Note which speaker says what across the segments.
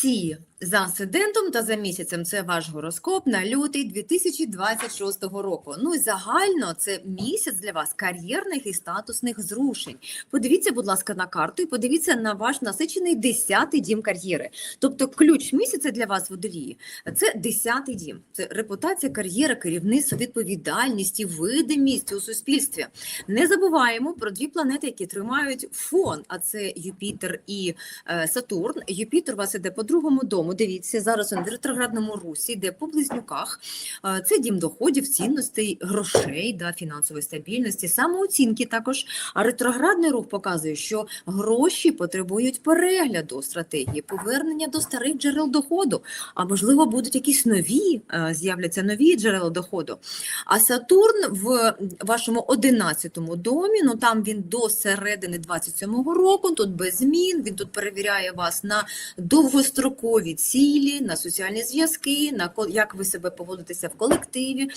Speaker 1: Тельці за асцендентом та за місяцем це ваш гороскоп на лютий 2026 року. Ну і загально це місяць для вас кар'єрних і статусних зрушень. Подивіться, будь ласка, на карту і подивіться на ваш насичений 10-й дім кар'єри. Тобто, ключ місяця для вас водолії це 10-й дім. Це репутація, кар'єра, керівництво, відповідальність і видимість у суспільстві. Не забуваємо про дві планети, які тримають фон. А це Юпітер і е, Сатурн. Юпітер у вас іде по другому дому. Дивіться, зараз він в ретроградному русі, йде по близнюках. Е, Це дім доходів, цінностей, грошей, да, фінансової стабільності, самооцінки також. А ретроградний рух показує, що гроші потребують перегляду стратегії, повернення до старих джерел доходу. А можливо, будуть якісь нові, е, з'являться нові джерела доходу. А Сатурн в вашому 11-му домі, ну там він до середини 27-го року, тут без змін, він тут перевіряє вас на довгострокові цілі, на соціальні зв'язки, на як ви себе поводитеся в колективі,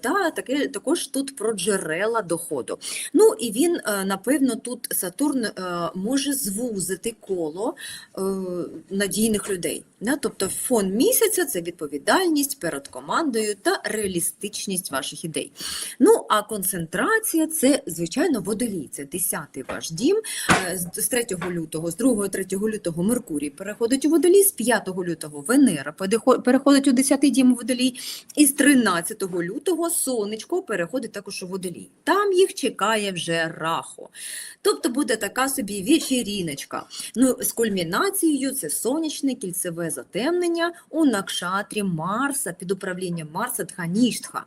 Speaker 1: та таке також тут про джерела доходу. Ну і він, е, напевно, тут Сатурн е, може звузити коло е, надійних людей. Да? Тобто фон місяця це відповідальність перед командою та реалістичність ваших ідей. Ну а концентрація це, звичайно, водолій. Це 10-й ваш дім. Е, З з 3 лютого, з 2-3 лютого Меркурій переходить у водолій, з 5 лютого Венера переходить у 10-й дім у водолій, і з 13 лютого сонечко переходить також у водолій. Там їх чекає вже рахо. Тобто буде така собі вечіріночка. Ну, з кульмінацією це сонячне кільцеве затемнення у накшатрі Марса під управлінням Марса Дханіштха.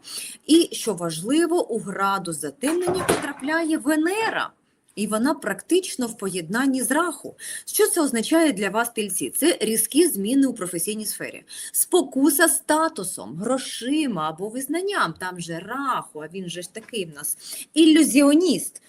Speaker 1: І що важливо, у градус затемнення потрапляє Венера. І вона практично в поєднанні з раху. Що це означає для вас, тельці? Це різкі зміни у професійній сфері. Спокуса статусом, грошима або визнанням. Там же раху, а він же ж такий в нас ілюзіоніст.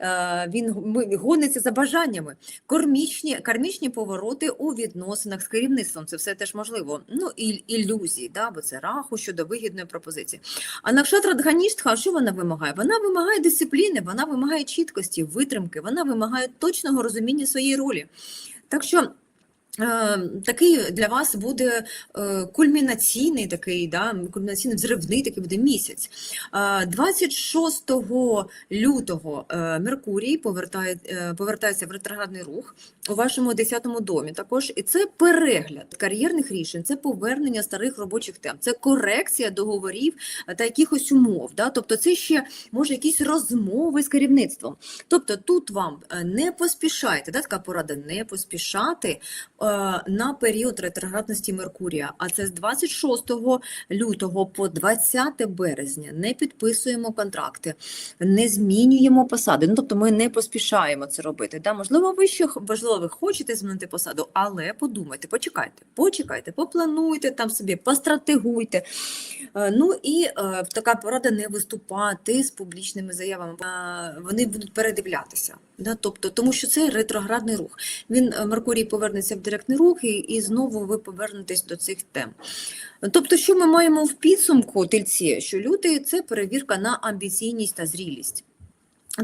Speaker 1: Е, Він гониться за бажаннями. Кормічні, кармічні повороти у відносинах з керівництвом. Це все теж можливо. Ну, і ілюзії, да, бо це раху щодо вигідної пропозиції. А Накшатра Дганіштха, що вона вимагає? Вона вимагає дисципліни, вона вимагає чіткості, витримки, вона вимагає точного розуміння своєї ролі. Так що такий для вас буде е, кульмінаційний такий, да, кульмінаційний взривний такий буде місяць. Е, 26 лютого е, Меркурій повертає, е, повертається в ретроградний рух у вашому 10-му домі. Також і це перегляд кар'єрних рішень, це повернення старих робочих тем, це корекція договорів е, та якихось умов. Да? Тобто, це ще може якісь розмови з керівництвом. Тобто, тут вам е, не поспішайте, да? така порада не поспішати е, на період ретроградності Меркурія. А це з 26 лютого по 20 березня не підписуємо контракти, не змінюємо посади. Ну тобто ми не поспішаємо це робити. Да? Можливо, ви ще можливо, ви хочете змінити посаду, але подумайте, почекайте, почекайте, поплануйте там собі, постратегуйте. Е, Ну і е, така порада не виступати з публічними заявами. Е, Вони будуть передивлятися. Да? Тобто, тому що це ретроградний рух. Він е, Меркурій повернеться в директний рух, і, і знову ви повернетесь до цих тем. Тобто, що ми маємо в підсумку тельці, що люди це перевірка на амбіційність та зрілість.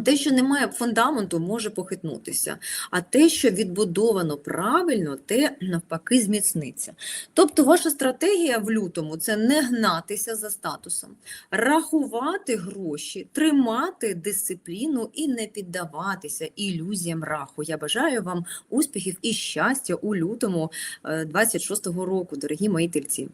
Speaker 1: Те, що немає фундаменту, може похитнутися, а те, що відбудовано правильно, те навпаки зміцниться. Тобто, ваша стратегія в лютому це не гнатися за статусом, рахувати гроші, тримати дисципліну і не піддаватися ілюзіям раху. Я бажаю вам успіхів і щастя у лютому е, 26-го року, дорогі мої тельці.